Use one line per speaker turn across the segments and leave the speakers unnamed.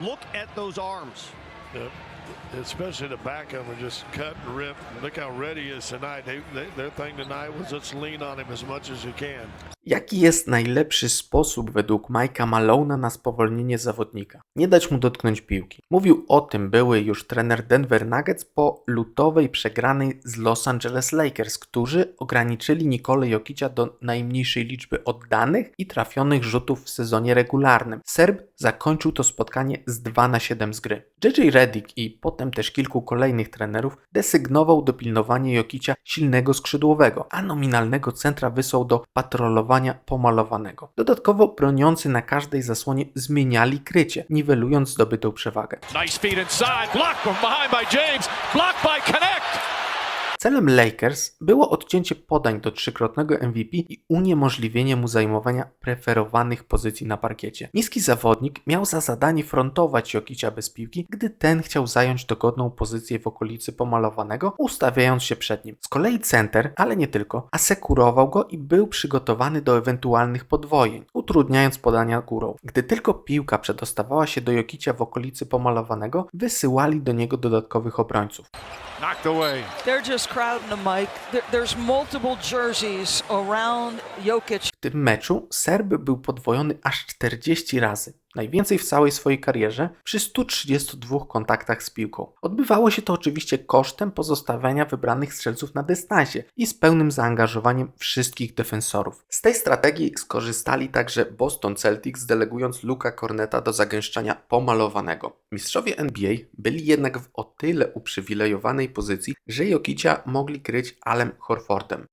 Look at those arms.
Yep. Especially the back of are just cut and rip. Look how ready he is tonight. They, they, their thing tonight was let's lean on him as much as you can.
Jaki jest najlepszy sposób według Mike'a Malona na spowolnienie zawodnika? Nie dać mu dotknąć piłki. Mówił o tym były już trener Denver Nuggets po lutowej przegranej z Los Angeles Lakers, którzy ograniczyli Nikolę Jokicia do najmniejszej liczby oddanych i trafionych rzutów w sezonie regularnym. Serb zakończył to spotkanie z 2 na 7 z gry. JJ Redick i potem też kilku kolejnych trenerów desygnował do pilnowania Jokicia silnego skrzydłowego, a nominalnego centra wysłał do patrolowania pomalowanego. Dodatkowo broniący na każdej zasłonie zmieniali krycie, niwelując zdobytą przewagę.
Nice inside. Blocked from behind by James. Blocked by Connect.
Celem Lakers było odcięcie podań do trzykrotnego MVP i uniemożliwienie mu zajmowania preferowanych pozycji na parkiecie. Niski zawodnik miał za zadanie frontować Jokicia bez piłki, gdy ten chciał zająć dogodną pozycję w okolicy pomalowanego, ustawiając się przed nim. Z kolei center, ale nie tylko, asekurował go i był przygotowany do ewentualnych podwojeń, utrudniając podania górą. Gdy tylko piłka przedostawała się do Jokicia w okolicy pomalowanego, wysyłali do niego dodatkowych obrońców.
Knocked away.
They're just crowding the mic. There, there's multiple jerseys around Jokic.
W tym meczu Serb był podwojony aż 40 razy. Najwięcej w całej swojej karierze przy 132 kontaktach z piłką. Odbywało się to oczywiście kosztem pozostawiania wybranych strzelców na dystansie i z pełnym zaangażowaniem wszystkich defensorów. Z tej strategii skorzystali także Boston Celtics, delegując Luka Corneta do zagęszczania pomalowanego. Mistrzowie NBA byli jednak w o tyle uprzywilejowanej pozycji, że Jokicia mogli kryć Alem Horfordem.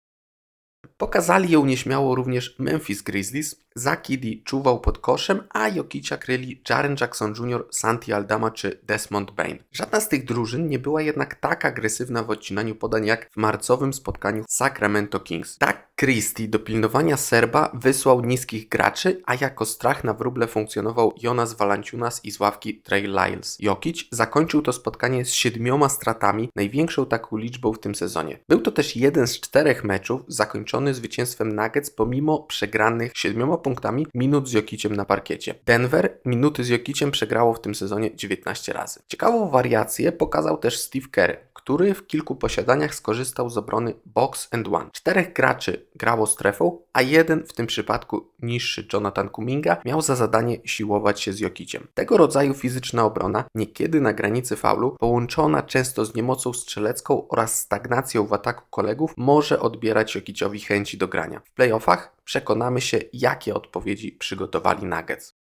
Pokazali ją nieśmiało również Memphis Grizzlies. Zakidi czuwał pod koszem, a Jokicia kryli Jaren Jackson Jr., Santi Aldama czy Desmond Bain. Żadna z tych drużyn nie była jednak tak agresywna w odcinaniu podań jak w marcowym spotkaniu Sacramento Kings. Tak Christie do pilnowania Serba wysłał niskich graczy, a jako strach na wróble funkcjonował Jonas Valanciunas i z ławki Trey Lyles. Jokic zakończył to spotkanie z siedmioma stratami, największą taką liczbą w tym sezonie. Był to też jeden z czterech meczów zakończony zwycięstwem Nuggets pomimo przegranych siedmioma punktami minut z Jokiciem na parkiecie. Denver minuty z Jokiciem przegrało w tym sezonie 19 razy. Ciekawą wariację pokazał też Steve Kerr, który w kilku posiadaniach skorzystał z obrony box and one. Czterech graczy grało strefą, a jeden, w tym przypadku niższy Jonathan Kuminga, miał za zadanie siłować się z Jokiciem. Tego rodzaju fizyczna obrona, niekiedy na granicy faulu, połączona często z niemocą strzelecką oraz stagnacją w ataku kolegów, może odbierać Jokiciowi chęci do grania. W playoffach przekonamy się, jakie odpowiedzi przygotowali Nuggets.